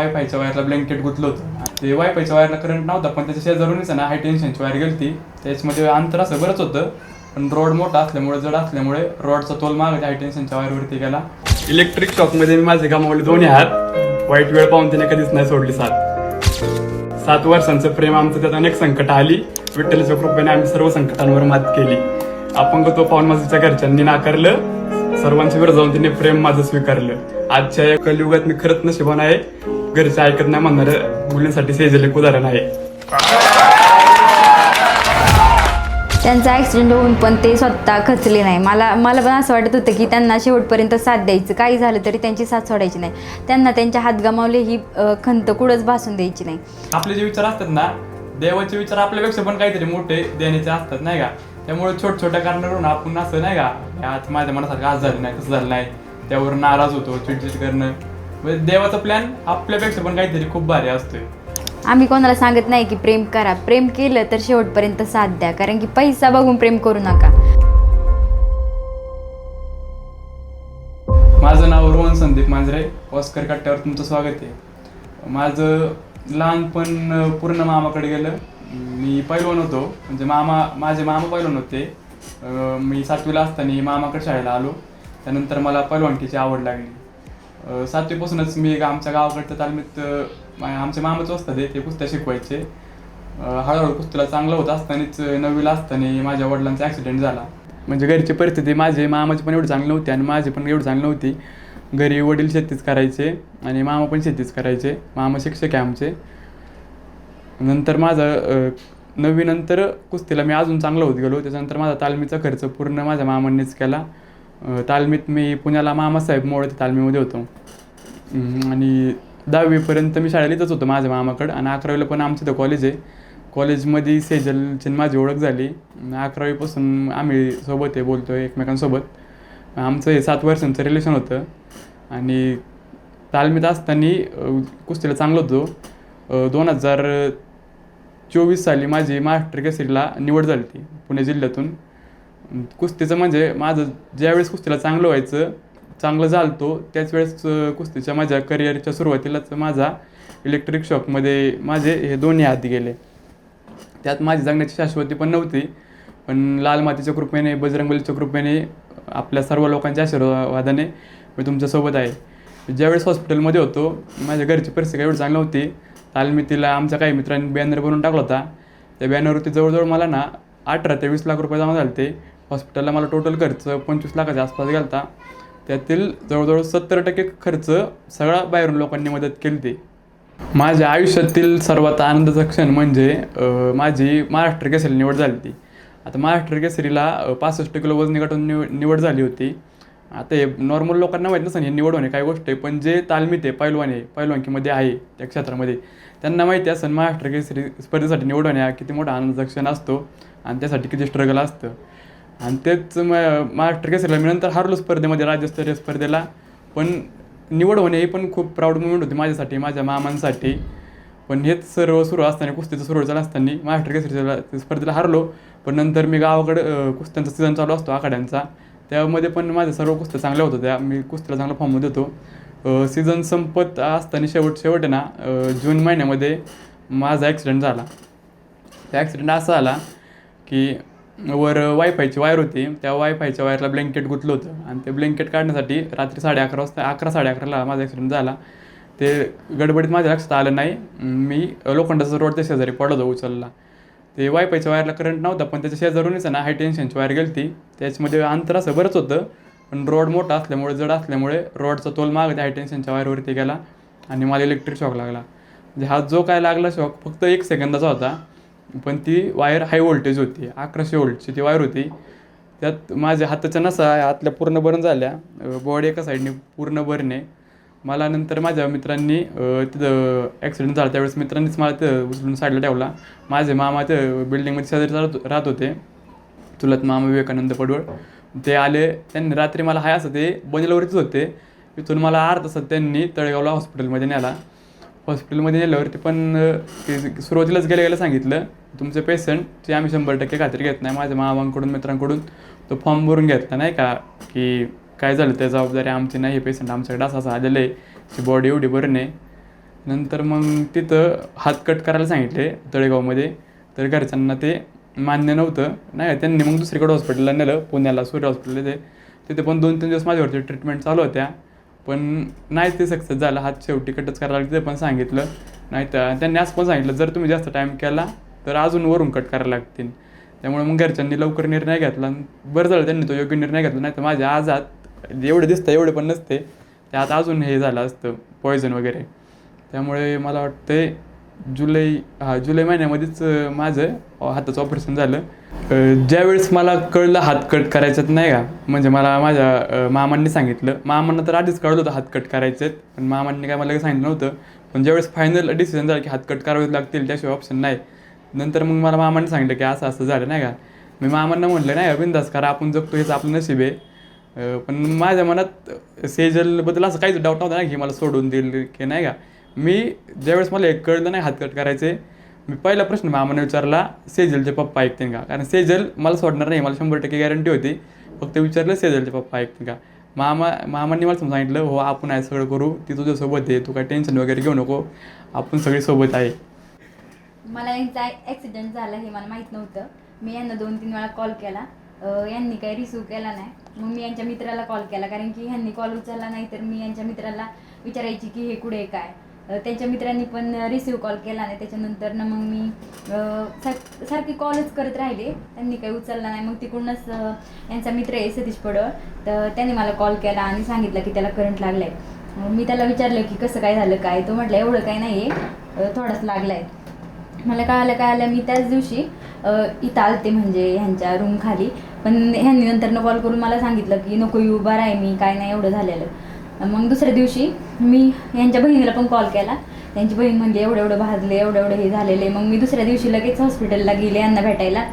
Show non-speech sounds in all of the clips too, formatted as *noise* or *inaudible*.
वायफायच्या वायरला blanket गुतलं होतं. ते वायफायच्या वायरला current नव्हता पण त्याच्या शेजारूनच आहे ना हाय टेन्शनची वायर गेली त्याच्यामध्ये अंतर असं बरंच होतं पण रोड मोठा असल्यामुळे जड असल्यामुळे रोडचा तोल माग हाय टेन्शनच्या वायरवरती गेला. इलेक्ट्रिक शॉकमध्ये मी माझे गमावले दोन्ही हात वाईट वेळ पाहून तिने कधीच नाही सोडली साथ. सात वर्षांचं प्रेम आमचं त्यात अनेक संकट आली. विठ्ठलाच्या कृपेने आम्ही सर्व संकटांवर मात केली. अपंग तो पाहून माझ्या घरच्यांनी नाकारलं. सर्वांची वर जाऊन तिने प्रेम माझं स्वीकारलं. आजच्या या कलियुगात मी खरंच नशिबान आहे. घरचे ऐकत नाही म्हणणार मुलींसाठी सेजल एक उदाहरण आहे. त्यांचा ॲक्सिडेंट होऊन पण ते स्वतः खचले नाही. मला मला पण असं वाटत होतं की त्यांना शेवटपर्यंत साथ द्यायचं. काही झालं तरी त्यांची साथ सोडायची नाही. त्यांना त्यांच्या हात गमावले ही अ, खंत कुठंच भासून द्यायची नाही. आपले जे विचार असतात ना देवाचे विचार आपल्यापेक्षा पण काहीतरी मोठे देण्याचे असतात नाही का? त्यामुळे छोट छोट्या कारणावरून आपण असं नाही का आज माझ्या मनासारखं आज झालं नाही तसं झालं नाही. त्यावर नाराज होतो चिडचिड करणं. म्हणजे देवाचा प्लॅन आपल्यापेक्षा पण काहीतरी खूप भारी असतोय. आम्ही कोणाला सांगत नाही की प्रेम करा. प्रेम केलं तर शेवटपर्यंत साथ द्या कारण की पैसा बघून प्रेम करू नका. माझं नाव रोहन संदीप मांजरे. ऑस्कर कट्ट्यावर तुमचं स्वागत आहे. माझं लहानपण पूर्ण मामाकडे गेलं. मी पैलवान होतो. म्हणजे मामा माझे मामा पैलवान होते. मी सातवीला असताना मामाकडे शाळेला आलो. त्यानंतर मला पैलवानकीची आवड लागली. सातवीपासूनच मी आमच्या गावाकडच्या तालमीत आमचे मामाच असतात ते ते कुस्त्या शिकवायचे. हळूहळू कुस्तीला चांगलं होत असतानाच नववीला असताना माझ्या वडिलांचा ॲक्सिडेंट झाला. म्हणजे घरची परिस्थिती माझे मामाची पण एवढी चांगली नव्हती आणि माझी पण एवढी चांगली नव्हती. घरी वडील शेतीच करायचे आणि मामा पण शेतीच करायचे. मामा शिक्षक आहे आमचे. नंतर माझं नवीनंतर नववीनंतर कुस्तीला मी अजून चांगलं होत गेलो. त्याच्यानंतर माझा तालमीचा खर्च पूर्ण माझ्या मामांनीच केला. तालमीत मी पुण्याला मामासाहेब मोळ तालमीमध्ये होतो. आणि दहावीपर्यंत मी शाळेतच होतो माझ्या मामाकडं. आणि अकरावीला पण आमचं इथं कॉलेज आहे. कॉलेजमध्ये सेजलची माझी ओळख झाली. अकरावीपासून आम्ही सोबत आहे बोलतो आहे एकमेकांसोबत. आमचं हे सात वर्षांचं रिलेशन होतं. आणि तालमीत असताना कुस्तीला चांगलं होतो. दोन हजार चोवीस साली माझी महाराष्ट्र केसरीला निवड झाली ती पुणे जिल्ह्यातून. कुस्तीचं म्हणजे माझं ज्यावेळेस कुस्तीला चांगलं व्हायचं चांगलं झालतो त्याच वेळेस कुस्तीच्या माझ्या करिअरच्या सुरुवातीलाच माझा इलेक्ट्रिक शॉपमध्ये माझे हे दोन्ही हात गेले. त्यात माझी जगण्याची शाश्वती पण नव्हती पण लाल मातीच्या कृपेने बजरंगबलीच्या कृपेने आपल्या सर्व लोकांच्या आशीर्वादाने मी तुमच्यासोबत आहे. ज्यावेळेस हॉस्पिटलमध्ये होतो माझ्या घरची परिस्थिती एवढी चांगली नव्हती तालमीतीला आमच्या काही मित्रांनी बॅनर बनवून टाकला होता. त्या बॅनरवरती जवळजवळ मला ना अठरा ते वीस लाख रुपये जमा झाले ते हॉस्पिटलला मला टोटल खर्च पंचवीस लाखाच्या आसपास गेला होता त्यातील जवळजवळ सत्तर टक्के खर्च सगळा बाहेरून लोकांनी मदत केली ते माझ्या आयुष्यातील सर्वात आनंदाचा क्षण म्हणजे माझी महाराष्ट्र केसरी निवड झाली होती. आता महाराष्ट्र केसरीला पासष्ट किलो वजनी गाठून निव निवड झाली होती. आता हे नॉर्मल लोकांना माहीत नसेल हे निवड होणे काय गोष्ट आहे. पण जे तालमीत आहे पैलवान आहे पैलवानकीमध्ये आहे त्या क्षेत्रामध्ये त्यांना माहिती असेल महाराष्ट्र केसरी स्पर्धेसाठी निवड होण्या हा किती मोठा आनंद क्षण असतो. आणि त्यासाठी किती स्ट्रगल असतं. आणि तेच म महाराष्ट्र केसरीला मी नंतर हारलो स्पर्धेमध्ये राज्यस्तरीय स्पर्धेला. पण निवड होणे ही पण खूप प्राऊड मुवमेंट होती माझ्यासाठी माझ्या मामांसाठी. पण हेच सर्व सुरू असताना कुस्तीचं सुरू चालू असताना महाराष्ट्र केसरीच्या स्पर्धेला हारलो. पण नंतर मी गावाकडं कुस्त्यांचा सीझन चालू असतो आखाड्यांचा. त्यामध्ये पण माझ्या सर्व कुस्त्या चांगल्या होत्या त्या मी कुस्त्याला चांगला फॉर्ममध्ये होतो. सीझन संपत असताना शेवट शेवट ना जून महिन्यामध्ये माझा ॲक्सिडेंट झाला. त्या ॲक्सिडेंट असा झाला की वर वायफायची वायर होती. त्या वायफायच्या वायरला ब्लँकेट गुतलं होतं. आणि ते ब्लँकेट काढण्यासाठी रात्री साडे अकरा वाजता अकरा साडे अकराला माझा ॲक्सिडेंट झाला. ते गडबडीत माझ्या लक्षात आलं नाही. मी लोखंडाचा रोडच्या शेजारी पडलो उचलला. ते वायफायच्या वायरला करंट नव्हता पण त्याच्या शेजारूनच आहे ना हाय टेन्शनची वायर गेली ती त्याच्यामध्ये अंतर असं बरंच होतं पण रोड मोठा असल्यामुळे जड असल्यामुळे रोडचा तोल माग त्या हाय टेन्शनच्या वायरवरती गेला आणि मला इलेक्ट्रिक शॉक लागला. म्हणजे हा जो काय लागला शॉक फक्त एक सेकंदाचा होता पण ती वायर हाय व्होल्टेज होती अकराशे व्होल्टची ती वायर होती. त्यात माझ्या हाताच्या नसा आतल्या पूर्ण बर्न झाल्या बॉडी एका साईडने पूर्ण बर्न आहे मला नंतर माझ्या मित्रांनी तिथं ॲक्सिडेंट झाला. त्यावेळेस मित्रांनीच मला तिथं उचलून साईडला ठेवला. माझे मामा तर बिल्डिंगमध्ये शेजारी राहत राहत होते. चुलत मामा विवेकानंद पडवळ. ते आले. त्यांनी रात्री मला हाय असं ते बनेलवरतीच होते. तिथून मला अर्धा तासात त्यांनी तळेगावला हॉस्पिटलमध्ये नेला. हॉस्पिटलमध्ये नेल्यावरती पण ते सुरुवातीलाच गेल्या गेल्या सांगितलं तुमचे पेशंटची आम्ही शंभर टक्के खात्री घेत नाही. माझ्या मामांकडून मित्रांकडून तो फॉर्म भरून घेतला नाही का? की काय झालं त्या जबाबदारी आमची नाही हे पेशंट आमच्याकडे असं असं आलेलं आहे. ती बॉडी एवढी बरं नाही. नंतर मग तिथं हात कट करायला सांगितले तळेगावमध्ये. तर घरच्यांना ते मान्य नव्हतं. नाही त्यांनी मग दुसरीकडे हॉस्पिटलला नेलं पुण्याला सूर्य हॉस्पिटल ते. तिथे पण दोन तीन दिवस माझ्यावरती ट्रीटमेंट चालू होत्या. पण नाही ते सक्सेस झालं. हात शेवटी कटच करायला लागले ते पण सांगितलं. नाही तर त्यांनी असं पण सांगितलं जर तुम्ही जास्त टाईम केला तर अजून वरून कट करायला लागतील. त्यामुळे मग घरच्यांनी लवकर निर्णय घेतला. आणि बरं झालं त्यांनी तो योग्य निर्णय घेतला. नाही तर माझ्या आजात एवढे दिसतं एवढे पण नसते. त्यात अजून हे झालं असतं पॉयझन वगैरे. त्यामुळे मला वाटते जुलै हा जुलै महिन्यामध्येच माझं हाताचं ऑपरेशन झालं. ज्यावेळेस मला कळलं हात कट करायचं नाही का म्हणजे मला माझ्या मामांनी सांगितलं. मामांना तर आधीच कळलं होतं हात कट करायचे पण मामांनी काय मला काही सांगितलं नव्हतं. पण ज्यावेळेस फायनल डिसिजन झालं की हात कट करावे लागतील त्याशिवाय ऑप्शन नाही. नंतर मग मला मामांनी सांगितलं की असं असं झालं नाही का. मी मामांना म्हटलं नाही बिंदास करा आपण जगतो हेच आपलं नशीब आहे. पण माझ्या मनात सेजलबद्दल असं काहीच डाऊट नव्हता ना की मला सोडून देईल की नाही का? मी ज्यावेळेस मला एक कळलं नाही हातकट करायचे मी पहिला प्रश्न मामाने विचारला सेजलचे पप्पा ऐकतील का? कारण सेजल मला सोडणार नाही मला शंभर टक्के गॅरंटी होती. फक्त विचारलं सेजलचे पप्पा ऐकतील का? मामा मामांनी मला समजा सांगितलं हो आपण आहे सगळं करू. ती तुझ्यासोबत आहे तू काय टेन्शन वगैरे घेऊ नको. आपण सगळे सोबत आहे. मला यांचा ॲक्सिडेंट झाला हे मला माहीत नव्हतं. मी यांना दोन तीन वेळा कॉल. केला यांनी काही रिसिव्ह केला नाही. मग मी यांच्या मित्राला कॉल केला. कारण की ह्यांनी कॉल उचलला नाही तर मी यांच्या मित्राला विचारायची की हे कुठे काय? त्यांच्या मित्रांनी पण रिसिव्ह कॉल केला नाही. त्याच्यानंतर ना मग मी सार- सारखी कॉलच करत राहिले. त्यांनी काही उचलला नाही. मग तिकडूनच यांचा मित्र आहे सतीश पडळ. तर त्याने मला कॉल केला आणि सांगितलं की त्याला करंट लागला आहे मी त्याला विचारलं की कसं काय झालं काय? तो म्हटलं एवढं काय नाही आहे थोडाच लागला आहे मला कळालं काय आलं मी त्याच दिवशी इथं आलते म्हणजे ह्यांच्या रूमखाली पण ह्यांनी नंतरनं कॉल करून मला सांगितलं की नको येऊ उभा आहे मी काय नाही एवढं झालेलं. मग दुसऱ्या दिवशी मी ह्यांच्या बहिणीला पण कॉल केला. त्यांची बहीण म्हणजे एवढं एवढं भाजले एवढं एवढं हे झालेले. मग मी दुसऱ्या दिवशी लगेच हॉस्पिटलला गेले यांना भेटायला.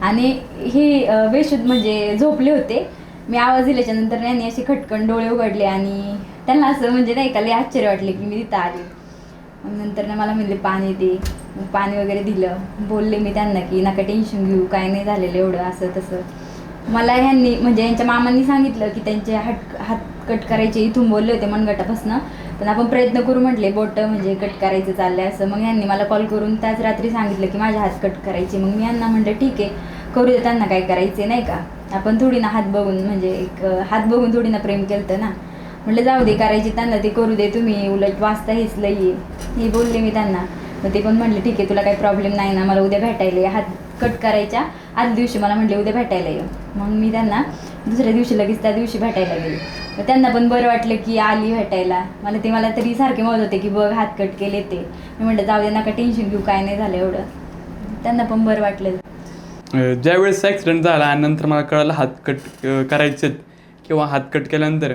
आणि हे बेशुद्ध म्हणजे झोपले होते. मी आवाज दिल्याच्या नंतर यांनी असे खटकन डोळे उघडले आणि त्यांना असं म्हणजे नाही का लई आश्चर्य वाटले की मी तिथं आले. मग नंतर ना मला म्हणले पाणी दे. पाणी वगैरे दिलं. बोलले मी त्यांना की नका टेन्शन घेऊ काय नाही झालेलं एवढं असं तसं. मला ह्यांनी म्हणजे यांच्या मामांनी सांगितलं की त्यांचे हात हात कट करायचे इथून बोलले होते मनगटापासनं. पण आपण प्रयत्न करू म्हटले बोट म्हणजे कट करायचं चाललंय असं. मग यांनी मला कॉल करून त्याच रात्री सांगितलं की माझे हात कट करायचे. मग मी यांना म्हटलं ठीक आहे करू दे त्यांना काय करायचे नाही का? आपण थोडी ना हात बघून म्हणजे एक हात बघून थोडी ना प्रेम केलं ना. म्हटलं जाऊ दे करायची त्यांना ते करू दे तुम्ही. उलट वाचता हेच लई हे बोलले मी त्यांना. मग ते पण म्हणले ठीक आहे तुला काही प्रॉब्लेम नाही ना मला उद्या भेटायला हात कट करायच्या. आदल्या दिवशी मला म्हटले उद्या भेटायला ये. मग मी त्यांना दुसऱ्या दिवशी लगेच त्या दिवशी भेटायला गेले. मग त्यांना पण बरं वाटलं की आली भेटायला. मला ते मला तरी सारखे म्हणत होते की बघ हात कट केले ते. मी म्हटलं जाऊ दे नका टेन्शन घेऊ काय नाही झालं एवढं. त्यांना पण बरं वाटलं. ज्यावेळेस ॲक्सिडेंट झाला आणि नंतर मला कळलं हात कट करायचेत किंवा हात कट केल्यानंतर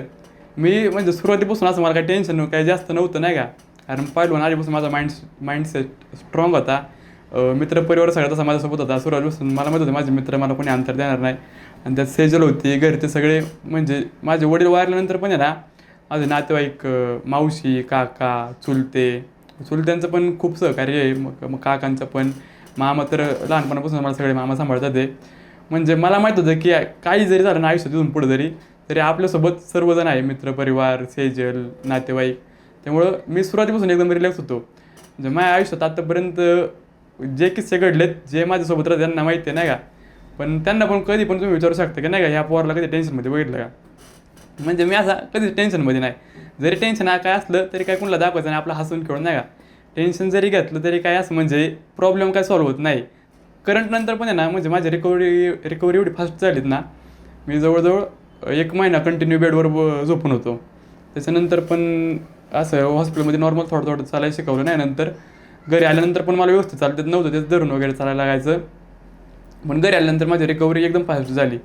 मी म्हणजे सुरुवातीपासून असं मला काही टेन्शन काही जास्त नव्हतं नाही का? कारण पहिलवान आधीपासून माझा माइंड माइंडसेट स्ट्रॉंग होता. मित्रपरिवार सगळ्याचा समाजासोबत माझ्यासोबत होता सुरुवातीपासून मला माहीत होतं माझे मित्र मला कोणी अंतर देणार नाही. आणि त्यात सेजल होती घरचे सगळे म्हणजे माझे वडील वारल्यानंतर पण आहे ना माझे नातेवाईक मावशी काका चुलते चुलत्यांचं पण खूप सहकार्य आहे. मग मग काकांचं पण. मामा तर लहानपणापासून मला सगळे मामा सांभाळतात ते म्हणजे मला माहीत होतं की काही जरी झालं ना आयुष्यात इथून पुढे जरी तरी आपल्यासोबत सर्वजण आहे. मित्रपरिवार सेजल नातेवाईक. त्यामुळं मी सुरुवातीपासून एकदम रिलॅक्स होतो. म्हणजे माझ्या आयुष्यात आत्तापर्यंत जे किस्से घडलेत जे माझ्यासोबत राहते त्यांना माहिती आहे नाही का? पण त्यांना पण कधी पण तुम्ही विचारू शकता की नाही का ह्या पोराला कधी टेन्शनमध्ये बघितलं का? म्हणजे मी असा कधीच टेन्शनमध्ये नाही. जरी टेन्शन काय असलं तरी काय कुणाला दाखवायचं नाही आपलं हसून खेळून नाही का? टेन्शन जरी घेतलं तरी काय असं म्हणजे प्रॉब्लेम काय सॉल्व्ह होत नाही. करंट नंतर पण आहे ना म्हणजे माझी रिकव्हरी रिकव्हरी एवढी फास्ट झालीत ना मी जवळजवळ एक महिना कंटिन्यू बेडवर झोपून होतो. त्याच्यानंतर पण असं हॉस्पिटलमध्ये नॉर्मल थोडं थोडं चालायला शिकवलं नाही नंतर घरी आल्यानंतर पण मला व्यवस्थित चालत. नव्हतं तेच धरून वगैरे चालायला लागायचं. पण घरी आल्यानंतर माझी रिकव्हरी एकदम फास्ट झाली.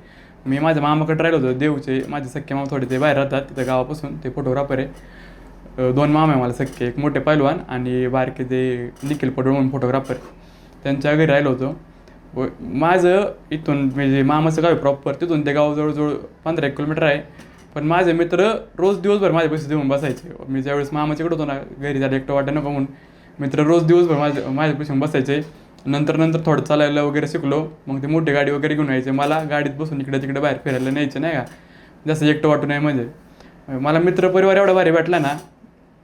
मी माझ्या मामाकडे राहिलो होतो देवचे माझे सख्खे मामा थोडे ते बाहेर राहतात तिथं गावापासून. ते फोटोग्राफर आहे. दोन मामा आहे मला सख्खे एक मोठे पैलवान आणि बारके ते निखिल पडवळ म्हणून फोटोग्राफर त्यांच्या घरी राहिलो होतो. व माझं इथून म्हणजे मामाचं गाव आहे प्रॉपर तिथून ते गाव जवळजवळ पंधरा एक किलोमीटर आहे. पण माझे मित्र रोज दिवसभर माझे पैसे देऊन बसायचे. मी ज्यावेळेस मामाच्याकडे होतो ना घरी झालं एकटं वाटत नको म्हणून. मित्र रोज दिवसभर माझे माझ्या पैसे बसायचे नंतर नंतर थोडं चालायला वगैरे शिकलो. मग ते मोठी गाडी वगैरे घेऊन यायचे. मला गाडीत बसून इकडे तिकडे बाहेर फिरायला न्यायचे नाही का? जास्त एकटं वाटू नये म्हणजे. मला मित्रपरिवार एवढा भारी वाटला ना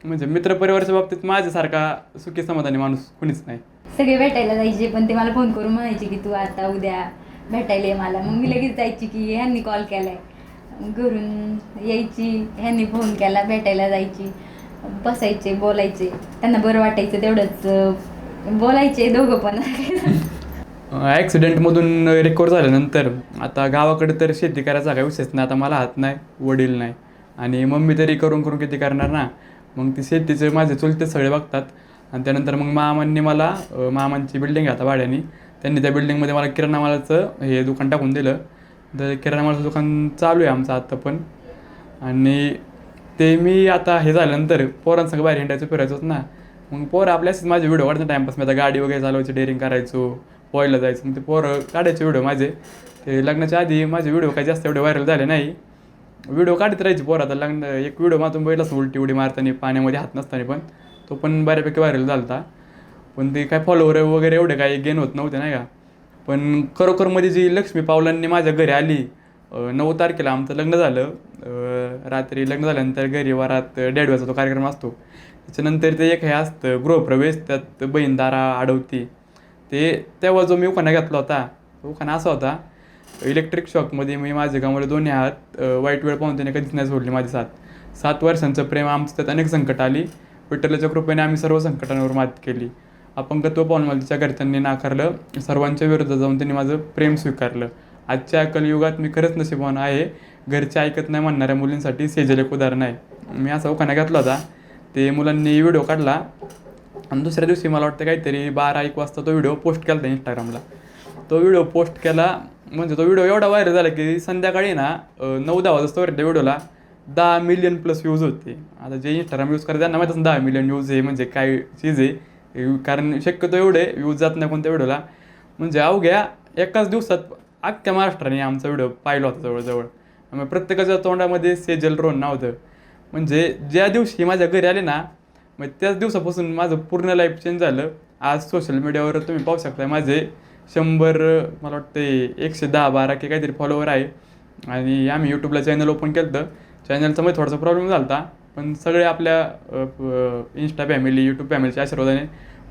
म्हणजे मित्रपरिवाराच्या बाबतीत माझ्यासारखा सुखी समाधानी माणूस कुणीच नाही. सगळे भेटायला जायचे पण ते मला फोन करून म्हणायचे की तू आता उद्या भेटायला ये मला. मग मी लगेच जायची की ह्यांनी कॉल केलाय. घरून यायची ह्यांनी फोन केला भेटायला जायची. बसायचे बोलायचे. त्यांना बरं वाटायचं तेवढंच बोलायचे दोघं पण. *laughs* ॲक्सिडेंटमधून रिकवर झाल्यानंतर आता गावाकडे तर शेती करायचा काही विषयच नाही. आता मला हात नाही वडील नाही. आणि मम्मी तरी करून करून किती करणार ना? मग ती शेतीचे माझे चुलते सगळे बघतात. आणि त्यानंतर मग मामांनी मला मामांची बिल्डिंग आता भाड्याने. त्यांनी त्या बिल्डिंगमध्ये मला किराणा मालाचं हे दुकान टाकून दिलं. तर किराणा मालाचं दुकान चालू आहे आमचं आत्ता पण. आणि ते मी आता हे झाल्यानंतर पोरांसंग बाहेर हिंडायचं फिरायचो ना. मग पोरं आपल्याच माझे व्हिडिओ काढतात टाइमपास मी आता गाडी वगैरे चालवायची डेअरिंग करायचो पोहायला जायचं. मग ते पोरं काढायचे व्हिडिओ माझे. ते लग्नाच्या आधी माझे व्हिडिओ काही जास्त एवढे व्हायरल झाले नाही. व्हिडिओ काढत राहायचे पोरं. आता लग्न एक व्हिडिओ मातून बैलाच उलटी उडी मारताना पाण्यामध्ये हात नसताना पण. तो पण बऱ्यापैकी व्हायरल झाला होता पण ते काय फॉलोवर वगैरे एवढे काही गेन होत नव्हते नाही का? पण खरोखरमध्ये जी लक्ष्मी पावलांनी माझ्या घरी आली नऊ तारखेला आमचं लग्न झालं. रात्री लग्न झाल्यानंतर घरी वरात डेडव्याचा तो कार्यक्रम असतो. त्याच्यानंतर ते एक हे असतं गृहप्रवेश त्यात बहीण दारा अडवती. ते तेव्हा जो मी उखाणा घेतला होता तो उखाणा असा होता इलेक्ट्रिक शॉकमध्ये मी माझ्या गावामध्ये दोन्ही हात वाईट वेळ पाहून त्याने कधीच नाही सोडली माझी साथ. सात वर्षांचं प्रेम आमचं त्यात अनेक संकट आली. विठ्ठलाच्या कृपेने आम्ही सर्व संकटांवर मात केली. अपंगत्व पाहून मला तिच्या घरच्यांनी नाकारलं. सर्वांच्या विरोधात जाऊन त्यांनी माझं प्रेम स्वीकारलं. आजच्या कलयुगात मी खरंच नशिबवान आहे. घरचे ऐकत नाही म्हणणाऱ्या मुलींसाठी सेजल एक उदाहरण आहे. मी असा उखाणा घातला होता. ते मुलांनी व्हिडिओ काढला. आणि दुसऱ्या दिवशी मला वाटतं काहीतरी बारा एक वाजता तो व्हिडिओ पोस्ट केला होता इंस्टाग्रामला तो व्हिडिओ पोस्ट केला म्हणजे तो व्हिडिओ एवढा व्हायरल झाला की संध्याकाळी ना नऊ दहा वाजता त्या व्हिडिओला दहा मिलियन प्लस व्ह्यूज होते. आता जे इंस्टाग्राम यूज करतात त्यांना माहीत असं दहा मिलियन व्ह्यूज आहे म्हणजे काय चीज आहे. कारण शक्यतो एवढे व्ह्यूज जात नाही कोणत्या व्हिडिओला. म्हणजे अवघ्या एकाच दिवसात अख्ख्या महाराष्ट्राने आमचा व्हिडिओ पाहिला होता जवळजवळ. मग प्रत्येकाच्या तोंडामध्ये सेजल रोन नाव होतं. म्हणजे ज्या दिवशी माझ्या घरी आले ना मग त्याच दिवसापासून माझं पूर्ण लाईफ चेंज झालं. आज सोशल मीडियावर तुम्ही पाहू शकता माझे शंभर मला वाटते एकशे दहा बारा की काहीतरी फॉलोवर आहे. आणि आम्ही यूट्यूबला चॅनल ओपन केलं तर चॅनलचा मध्ये थोडासा प्रॉब्लेम झाला होता पण सगळे आपल्या इन्स्टा फॅमिली यूट्यूब फॅमिलीच्या आशीर्वादाने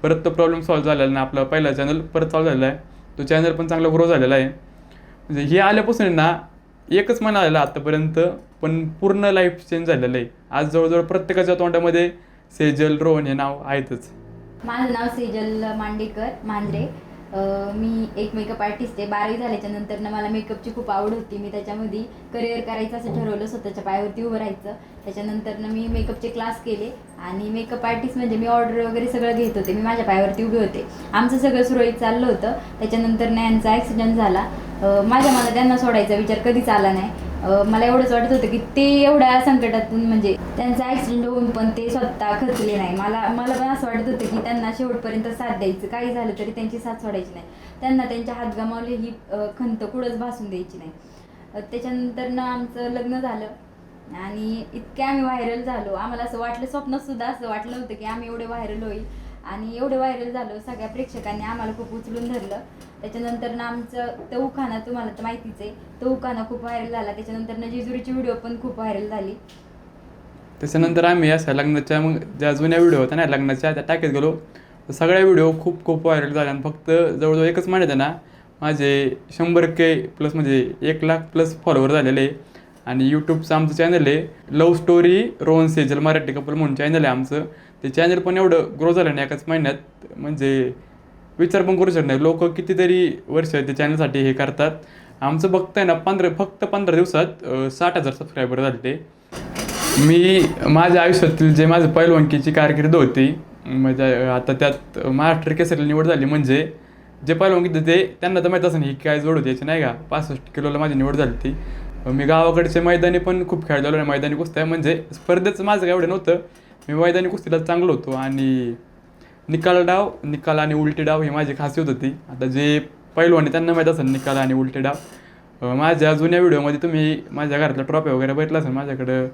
परत तो प्रॉब्लेम सॉल्व्ह झालेला ना आपला पहिला चॅनल परत चालू झालेला आहे. तो चॅनल पण चांगला ग्रो झालेला आहे. म्हणजे हे आल्यापासून ना एकच महिना आलेलं आतापर्यंत पण पूर्ण लाईफ चेंज झालेलं आहे. आज जवळजवळ प्रत्येकाच्या तोंडामध्ये सेजल रोहन हे नाव आहेतच. माझं नाव सेजल मांडेकर मांजरे मी एक मेकअप आर्टिस्ट आहे बारावी झाल्याच्यानंतर ना मला मेकअपची खूप आवड होती. मी त्याच्यामध्ये करिअर करायचं असं ठरवलं स्वतःच्या पायावरती उभं राहायचं. त्याच्यानंतर ना मी मेकअपचे क्लास केले आणि मेकअप आर्टिस्ट म्हणजे मी ऑर्डर वगैरे सगळं घेत होते. मी माझ्या पायावरती उभे होते. आमचं सगळं सुरळीत चाललं होतं. त्याच्यानंतर ना यांचा ॲक्सिडेंट झाला. माझ्या मनात त्यांना सोडायचा विचार कधीच आला नाही. मला एवढंच वाटत होतं की ते एवढ्या संकटातून म्हणजे त्यांचा ॲक्सिडेंट होऊन पण ते स्वतः खचले नाही. मला मला पण असं वाटत होतं की त्यांना शेवटपर्यंत साथ द्यायचं. काही झालं तरी त्यांची साथ सोडायची नाही. त्यांना त्यांच्या हात गमावले ही खंत कुठंच भासून द्यायची नाही. त्याच्यानंतर ना आमचं लग्न झालं आणि इतके आम्ही व्हायरल झालो. आम्हाला असं वाटलं स्वप्नसुद्धा असं वाटलं होतं की आम्ही एवढे व्हायरल होईल. आणि एवढं व्हायरल झालं सगळ्या प्रेक्षकांनी आम्हाला खूप उचलून धरलं. त्याच्यानंतर ना आमचं तो उखाणा तुम्हाला तर माहितीच आहे तो उखाणा खूप व्हायरल झाला. त्याच्यानंतर ना जेजुरीची व्हिडिओ पण खूप व्हायरल झाली. त्याच्यानंतर आम्ही अशा लग्नाच्या मग ज्या जुन्या व्हिडिओ होत्या ना लग्नाच्या त्या टाकत गेलो. सगळ्या व्हिडिओ खूप खूप व्हायरल झाल्या. आणि फक्त जवळजवळ एकच महिन्यात ना माझे शंभर के प्लस म्हणजे एक लाख प्लस फॉलोवर झालेले. आणि यूट्यूबचं आमचं चॅनल आहे love story Rohan Sejal Marathi couple म्हणून चॅनल आहे आमचं. ते चॅनल पण एवढं ग्रो झालं नाही एकाच महिन्यात. म्हणजे विचार पण करू शकत नाही. लोक कितीतरी वर्ष ते चॅनलसाठी हे करतात. आमचं बघताय ना पंधरा फक्त पंधरा दिवसात साठ हजार सबस्क्रायबर झाले ते. मी माझ्या आयुष्यातील जे माझं पैलवानकीची कारकीर्द होती म्हणजे आता त्यात महाराष्ट्र केसरीला निवड झाली म्हणजे जे पैलवानकी होते ते त्यांना तर माहीत असं ही काय जोड होती याची नाही का? पासष्ट किलोला माझी निवड झाली ती मी गावाकडचे मैदानी पण खूप खेळलेलो आहे मैदानी कुस्त्या म्हणजे स्पर्धेचं माझं काय एवढं नव्हतं. मी मैदानी कुस्तीला चांगलो होतो आणि निकाल डाव निकाल आणि उलटी डाव ही माझी खासियत होती. आता जे पैलवान त्यांना माहीत असेल निकाल आणि उलटे डाव माझ्या जुन्या व्हिडिओमध्ये तुम्ही माझ्या घरातल्या ट्रॉफी वगैरे बघितला असेल माझ्याकडं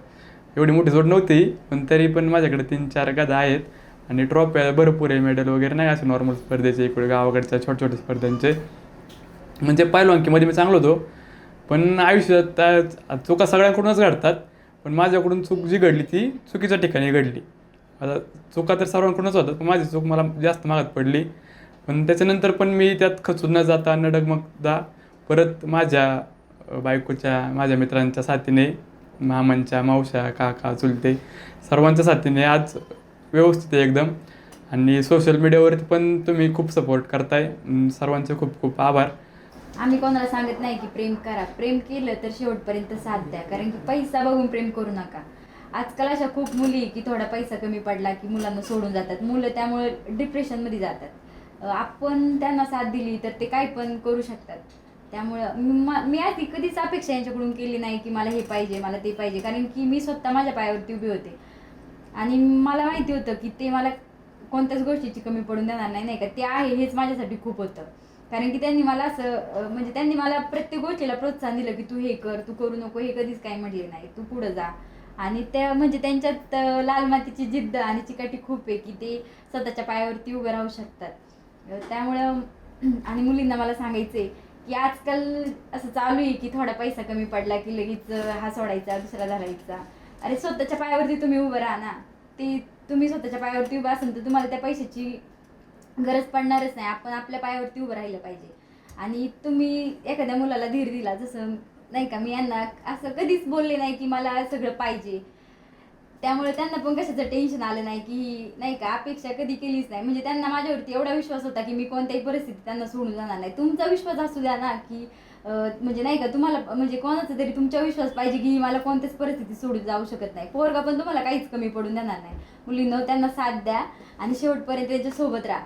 एवढी मोठी जोड नव्हती पण तरी पण माझ्याकडे तीन चार गजा आहेत आणि ट्रॉफ्या भरपूर आहे मेडल वगैरे नाही असे नॉर्मल स्पर्धेचे इकडे गावाकडच्या छोट्या छोट्या स्पर्धांचे. म्हणजे पैलवानकीमध्ये मी चांगलो होतो पण आयुष्यात चुका सगळ्यांकडूनच घडतात. पण माझ्याकडून चूक जी घडली ती चुकीच्या ठिकाणी घडली. आता चुका तर सर्वांकडूनच होतात पण माझी चूक मला जास्त मागात पडली. पण त्याच्यानंतर पण मी त्यात खचून न जाता न डगमगता परत माझ्या बायकोच्या माझ्या मित्रांच्या साथीने मामांच्या मावश्या काका चुलते सर्वांच्या साथीने आज व्यवस्थित आहे एकदम. आणि सोशल मीडियावरती पण तुम्ही खूप सपोर्ट करताय. सर्वांचे खूप खूप आभार. आम्ही कोणाला सांगत नाही की प्रेम करा. प्रेम केलं तर शेवटपर्यंत साथ द्या. कारण की पैसा बघून प्रेम करू नका. आजकाल अशा खूप मुली की थोडा पैसा कमी पडला की मुलांना सोडून जातात. मुलं त्यामुळे डिप्रेशनमध्ये जातात. आपण त्यांना साथ दिली तर ते काय पण करू शकतात. त्यामुळं मी आधी कधीच अपेक्षा यांच्याकडून केली नाही की मला हे पाहिजे मला ते पाहिजे. कारण की मी स्वतः माझ्या पायावरती उभी होते. आणि मला माहिती होतं की ते मला कोणत्याच गोष्टीची कमी पडून देणार नाही नाही का? ते आहे हेच माझ्यासाठी खूप होतं. कारण की त्यांनी मला असं म्हणजे त्यांनी मला प्रत्येक गोष्टीला प्रोत्साहन दिलं की तू हे कर तू करू नको हे कधीच काही म्हटले नाही तू पुढं जा. आणि त्या म्हणजे त्यांच्यात लाल मातीची जिद्द आणि चिकाटी खूप आहे की ते स्वतःच्या पायावरती उभं राहू शकतात. त्यामुळं *clears throat* आणि मुलींना मला सांगायचंय की आजकाल असं चालू आहे की थोडा पैसा कमी पडला की लगेच हा सोडायचा दुसरा धरायचा. अरे स्वतःच्या पायावरती तुम्ही उभं राहा ना. ते तुम्ही स्वतःच्या पायावरती उभं असाल तर तुम्हाला त्या पैशाची गरज पडणारच नाही. आपण आपल्या पायावरती उभं राहिलं पाहिजे. आणि तुम्ही एखाद्या मुलाला धीर दिला जसं नाही का मी यांना असं कधीच बोलले नाही की मला सगळं पाहिजे. त्यामुळे त्यांना पण कशाचं टेन्शन आलं नाही की नाही का अपेक्षा कधी केलीच नाही. म्हणजे त्यांना माझ्यावरती एवढा विश्वास होता की मी कोणत्याही परिस्थितीत त्यांना सोडून जाणार नाही. तुमचा विश्वास असू द्या ना की म्हणजे नाही का तुम्हाला म्हणजे कोणाचा तरी तुमचा विश्वास पाहिजे की मला कोणत्याच परिस्थितीत सोडून जाऊ शकत नाही. पोरगा पण तुम्हाला काहीच कमी पडून देणार नाही. मुलींनो त्यांना साथ द्या आणि शेवटपर्यंत त्याच्यासोबत राहा.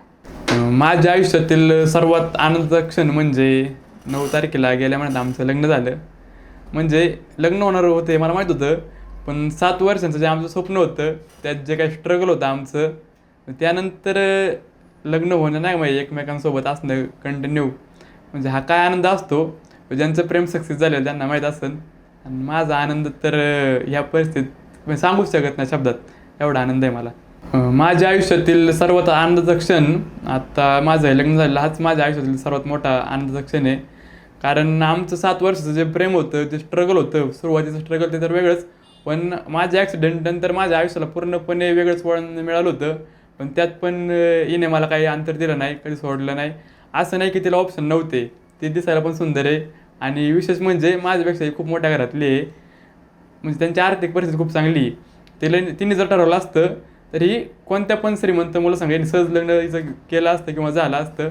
माझ्या आयुष्यातील सर्वात आनंदाचा क्षण म्हणजे नऊ तारखेला गेल्या महिन्यात आमचं लग्न झालं. म्हणजे लग्न होणार होते मला माहीत होतं पण सात वर्षांचं जे आमचं स्वप्न होतं त्यात जे काही स्ट्रगल होतं आमचं त्यानंतर लग्न होणं नाही म्हणजे एकमेकांसोबत असणं कंटिन्यू म्हणजे हा काय आनंद असतो ज्यांचं प्रेम सक्सेस झालं त्यांना माहीत असेल. आणि माझा आनंद तर ह्या परिस्थितीत मी सांगूच शकत नाही शब्दात. एवढा आनंद आहे मला. माझ्या आयुष्यातील सर्वात आनंदाचा क्षण आता माझं हे लग्न झालेलं हाच माझ्या आयुष्यातील सर्वात मोठा आनंदाचा क्षण आहे. कारण आमचं सात वर्षाचं जे प्रेम होतं जे स्ट्रगल होतं सुरुवातीचं स्ट्रगल ते तर वेगळंच. पण माझ्या ॲक्सिडेंट नंतर माझ्या आयुष्याला पूर्णपणे वेगळंच वळण मिळालं होतं. पण त्यात पण हिने मला काही अंतर दिलं नाही कधी सोडलं नाही. असं नाही की तिला ऑप्शन नव्हते. ते दिसायला पण सुंदर आहे. आणि विशेष म्हणजे माझ्यापेक्षा ही खूप मोठ्या घरातली आहे. म्हणजे त्यांची आर्थिक परिस्थिती खूप चांगली आहे. तिला तिने जर ठरवलं असतं तरी कोणत्या पण श्रीमंत मुलं सांगेल सहज लग्न केलं असतं किंवा झालं असतं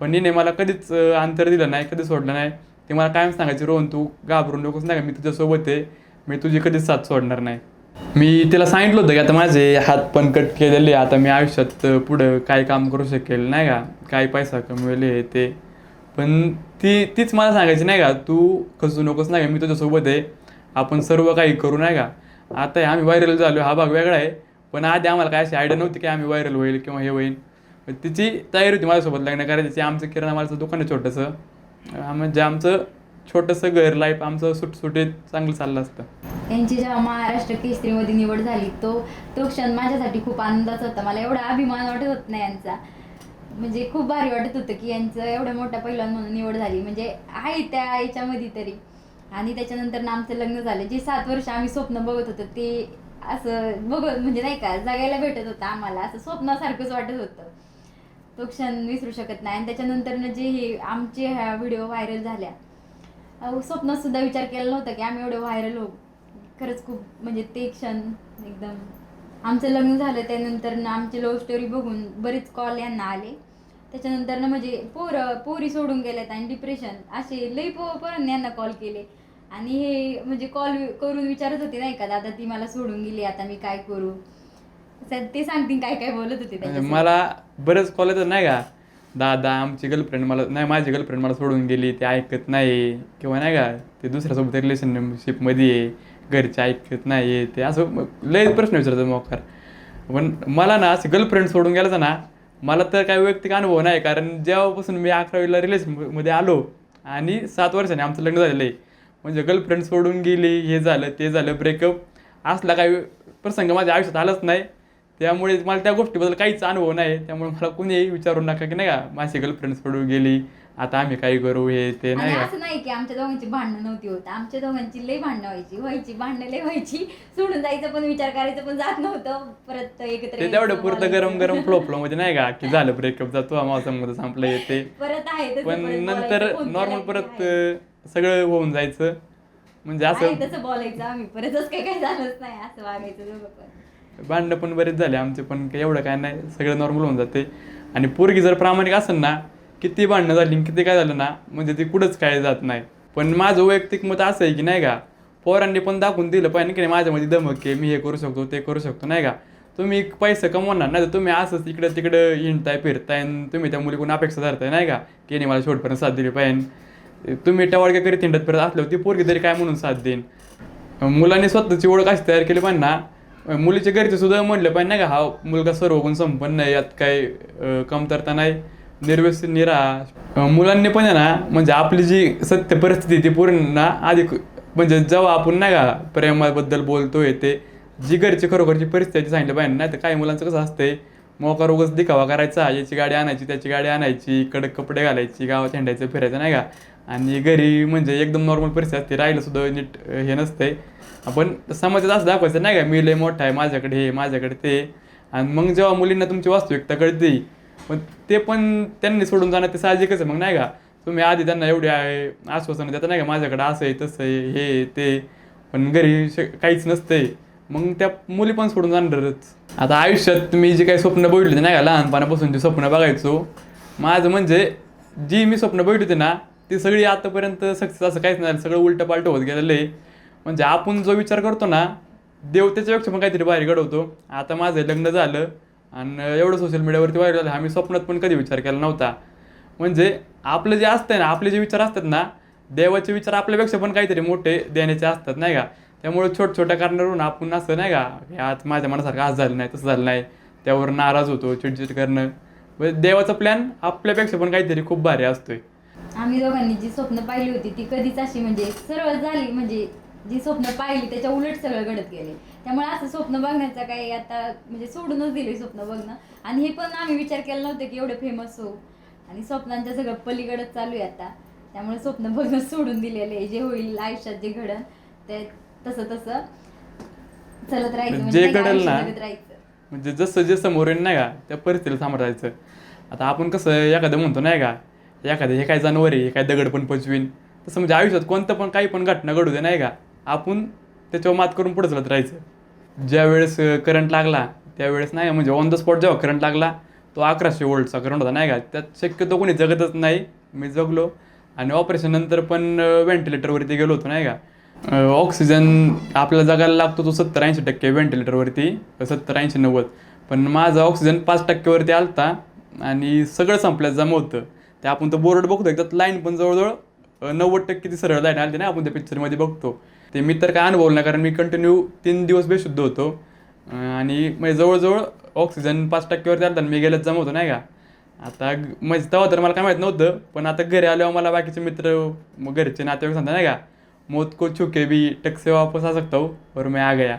पण हिने मला कधीच अंतर दिलं नाही कधी सोडलं नाही. ते मला कायम सांगायचे रोहन तू घाबरून नकोस नाही का? मी तुझ्यासोबत आहे मी तुझी कधीच साथ सोडणार नाही. मी तिला सांगितलं होतं की आता माझे हात पण कट केलेले आता मी आयुष्यात पुढं काय काम करू शकेल नाही का? काय पैसा कमवेले हे ते. पण ती तीच मला सांगायची नाही का? तू खचू नकोस नाही का? मी तुझ्यासोबत आहे आपण सर्व काही करू नाही का? आता हे आम्ही व्हायरल झालो हा भाग वेगळा आहे. पण आधी आम्हाला काय अशी आयडिया नव्हती की आम्ही व्हायरल होईल किंवा हे होईल. तिची तयारी होती माझ्यासोबत लग्न करायची. आमचं किराणा मालाचं दुकान आहे छोटंसं. म्हणजे आमचं छोटंसं घर लाईफ आमचं सुटसुटीत चांगलं चाललं असतं. त्यांची जेव्हा महाराष्ट्र केसरीमध्ये निवड झाली तो तो क्षण माझ्यासाठी खूप आनंदाचा होता. मला एवढा अभिमान वाटत होत नाही यांचा. म्हणजे खूप भारी वाटत होतं की यांचं एवढ्या मोठ्या पैलवान म्हणून निवड झाली. म्हणजे आहे त्या याच्यामध्ये तरी. आणि त्याच्यानंतर ना आमचं लग्न झालं. जे सात वर्ष आम्ही स्वप्न बघत होतो ते असं बघत म्हणजे नाही का जगायला भेटत होतं आम्हाला असं स्वप्नासारखंच वाटत होतं. तो क्षण विसरू शकत नाही. आणि त्याच्यानंतर जे हे आमचे ह्या व्हिडिओ व्हायरल झाल्या. अहो, स्वप्नात सुद्धा विचार केला नव्हता की आम्ही एवढं व्हायरल होऊ. खरंच खूप म्हणजे ते क्षण एकदम आमचं लग्न झालं त्यानंतर ना आमची लव्ह स्टोरी बघून बरेच कॉल यांना आले. त्याच्यानंतर ना म्हणजे पोरं पोरी सोडून गेल्यात आणि डिप्रेशन असे लई पो पोरांनी यांना कॉल केले. आणि हे म्हणजे कॉल करून विचारत होते नाही का दादा ती मला सोडून गेली आता मी काय करू? ते सांगतील काय काय बोलत होते म्हणजे त्याच्यासोबत. मला बरेच कॉल येतात नाही का? दादा आमची गर्लफ्रेंड मला नाही माझी गर्लफ्रेंड मला सोडून गेली ते ऐकत नाही किंवा नाही का ते दुसऱ्यासोबत रिलेशनशिपमध्ये आहे घरचे ऐकत नाही ते असं लय प्रश्न विचारतात मोकार. पण मला ना असं गर्लफ्रेंड सोडून गेल्याचा ना मला तर काही वैयक्तिक अनुभव नाही कारण जेव्हापासून मी अकरावीला रिलेशनमध्ये आलो आणि सात वर्षाने आमचं लग्न झालेलं आहे म्हणजे गर्लफ्रेंड सोडून गेली हे झालं ते झालं ब्रेकअप असला काही प्रसंग माझ्या आयुष्यात आलाच नाही. त्यामुळे मला त्या गोष्टीबद्दल काहीच अनुभव नाही. त्यामुळे मला कोणीही विचारू नका की नाही का माझी गर्लफ्रेंड सोडून गेली. आता आम्ही काय करू हे ते आणि नाही का? असं नाही की आमच्या दोघांची भांडणं नव्हती होत. आमच्या दोघांची लई भांडणं व्हायची. व्हायची भांडणं लई व्हायची. सोडून जायचं पण विचार करायचं पण जात नव्हतं. परत एकत्र ते यायचं, तेवढं पुरतं बोलायचं. गरम गरम फ्लो फ्लो मध्ये नाही का की झालं *laughs* ब्रेकअप जातो मावसामध्ये संपलं येते. परत आहे तसं पण परत नंतर फोन नॉर्मल केला की परत. अं, सगळं होऊन जायचं. म्हणजे आहे असं तसं बोलायचं आम्ही. परतच काही काही झालंच नाही. असं वागायचं दोघं पण. भांडणं पण बरेच झाले आमचे पण काही एवढं काय नाही. सगळं नॉर्मल होऊन जाते. आणि पोरगी जर प्रामाणिक असेल ना किती भांडणं झाली आणि किती काय झालं ना म्हणजे ती कुठंच काय जात नाही. पण माझं वैयक्तिक मत असं आहे की नाही का पोरांनी पण दाखवून दिलं पाहिजे की नाही माझ्यामध्ये दमक आहे मी हे करू शकतो ते करू शकतो नाही का? तुम्ही पैसे कमवणार नाही तर तुम्ही असंच इकडं तिकडं हिंडताय फिरताय आणि तुम्ही त्या मुलीकडून अपेक्षा धरताय नाही का? की नाही मला शेवटपर्यंत साथ दिली पाहिजे. तुम्ही टवाळक्या करीत हिंडत फिरत असल्यावर ती पोरगी तरी काय म्हणून साथ देईन? मुलांनी स्वतःची ओळख अशी तयार केली पण ना मुलीच्या घरचे सुद्धा म्हणलं पण नाही का हा मुलगा सर्व गुण संपन्न आहे यात काही कमतरता नाही निर्व्यसन निरा. मुलांनी पण आहे ना म्हणजे आपली जी सत्य परिस्थिती ती पूर्ण ना आधी म्हणजे जेव्हा आपण नाही का प्रेमाबद्दल बोलतोय ते जी घरची खरोखरची परिस्थिती सांगितली पाहिजे. नाही तर काही मुलांचं कसं असतंय मोकार उगाच दिखावा करायचा याची गाडी आणायची त्याची गाडी आणायची कडक कपडे घालायची गावात हिंडायचं फिरायचं नाही का? आणि घरी म्हणजे एकदम नॉर्मल परिस्थिती असते राहिलं सुद्धा नीट हे नसतंय. आपण समाजात असं दाखवायचं नाही का मी लय मोठा आहे माझ्याकडे हे माझ्याकडे ते. आणि मग जेव्हा मुलींना तुमची वास्तविकता कळते पण ते पण त्यांनी सोडून जाणं ते साहजिकच आहे मग नाही का? तुम्ही आधी त्यांना एवढे आहे आश्वासन देता नाही का माझ्याकडे असं आहे तसं आहे हे ते पण घरी काहीच नसतंय. मग त्या मुली पण सोडून जाणारच. आता आयुष्यात मी जी काही स्वप्न बघितली होती नाही का लहानपणापासून जी स्वप्न बघायचो. माझं म्हणजे जी मी स्वप्न बघितली होती ना ती सगळी आतापर्यंत सक्सेस असं काहीच नाही झालं. सगळं उलटं पालटं होत गेलेलं आहे. म्हणजे आपण जो विचार करतो ना देव त्याच्यापेक्षा पण काहीतरी बाहेर घडवतो. आता माझं लग्न झालं आणि एवढं सोशल मीडियावरती व्हायरल झालं. आम्ही स्वप्नात पण कधी विचार केला नव्हता. म्हणजे आपलं जे असतंय ना आपले जे विचार असतात ना देवाचे विचार आपल्यापेक्षा पण काहीतरी मोठे देण्याचे असतात नाही का? त्यामुळे छोट छोट्या कारणावरून आपण असं नाही का हे आज माझ्या मनासारखं आज झालं नाही तसं झालं नाही. त्यावर नाराज होतो चिडचिड करणं. म्हणजे देवाचा प्लॅन आपल्यापेक्षा पण काहीतरी खूप भारी असतोय. आम्ही दोघांनी जी स्वप्न पाहिली होती ती कधीच अशी म्हणजे सरळ झाली म्हणजे जी स्वप्न पाहिली त्याच्या उलट सगळं घडत गेले. त्यामुळे असं स्वप्न बघण्याचं काही आता म्हणजे सोडूनच दिले स्वप्न बघणं. आणि हे पण आम्ही विचार केला नव्हतं की एवढे फेमस होऊ. आणि स्वप्नांच्या सगळं पलीकडच चालू आहे आता. त्यामुळे स्वप्न बघणं सोडून दिलेले आहे. जे होईल आयुष्यात जे घडन ते तसं तसं चलत राहायचं म्हणजे जे घडेल ना, म्हणजे जसं जे समोर नाही का त्या परिस्थितीला जायचं. आता आपण कसं एखादं म्हणतो नाही का एखादं हे काय जानवर आहे हे काय दगड पण पचवीन. तसं म्हणजे आयुष्यात कोणतं पण काही पण घटना घडू दे नाही का? आपण त्याच्यावर मात करून पुढे चालत राहायचं. ज्या वेळेस करंट लागला त्यावेळेस नाही म्हणजे ऑन द स्पॉट जेव्हा करंट लागला तो अकराशे वोल्टचा करंट होता नाही का? त्यात शक्यतो कोणी जगतच नाही. मी जगलो आणि ऑपरेशन नंतर पण व्हेंटिलेटरवरती गेलो होतो नाही का? ऑक्सिजन आपल्याला जगायला लागतो तो सत्तर ऐंशी टक्के व्हेंटिलेटरवरती सत्तर ऐंशी नव्वद. पण माझा ऑक्सिजन पाच टक्केवरती आलता आणि सगळं संपल्यात जमा होतं ते आपण तो बोर्ड बघतो एकदा लाईन पण जवळजवळ नव्वद टक्के ती सरळ लाईन आली ना आपण त्या पिक्चरमध्ये बघतो. ते मी तर काय अनुभवलं नाही कारण मी कंटिन्यू तीन दिवस बेशुद्ध होतो. आणि म्हणजे जवळजवळ ऑक्सिजन पाच टक्केवरती आला आणि मी गेल्यात जमा होतो नाही का? आता म्हणजे तेव्हा तर मला काय माहीत नव्हतं पण आता घरी आल्यावर मला बाकीचे मित्र मग घरचे नातेवाईक सांगतात नाही का? मौत को छुके भी टक से वापस आ सकता हूँ और मैं आ गया.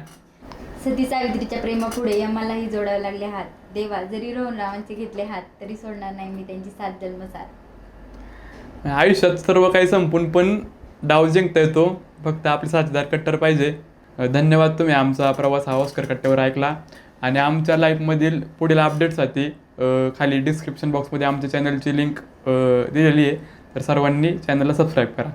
सती सावित्रीच्या प्रेमापुढे यमालाही जोडावे लागले हात. देवा जरी रोहन रावांचे घेतले हात तरी सोडणार नाही मी त्यांची सात जन्म साथ आयुष्यात सर्व काही संपून पण डाव जिंकता येतो फक्त आपले साथीदार कट्टर पाहिजे. धन्यवाद तुम्ही आमचा प्रवास हा ऑस्कर कट्ट्यावर ऐकला. आणि आमच्या लाईफमधील पुढील अपडेट्ससाठी खाली डिस्क्रिप्शन बॉक्समध्ये आमच्या चॅनलची लिंक दिलेली आहे. तर सर्वांनी चॅनलला सबस्क्राईब करा.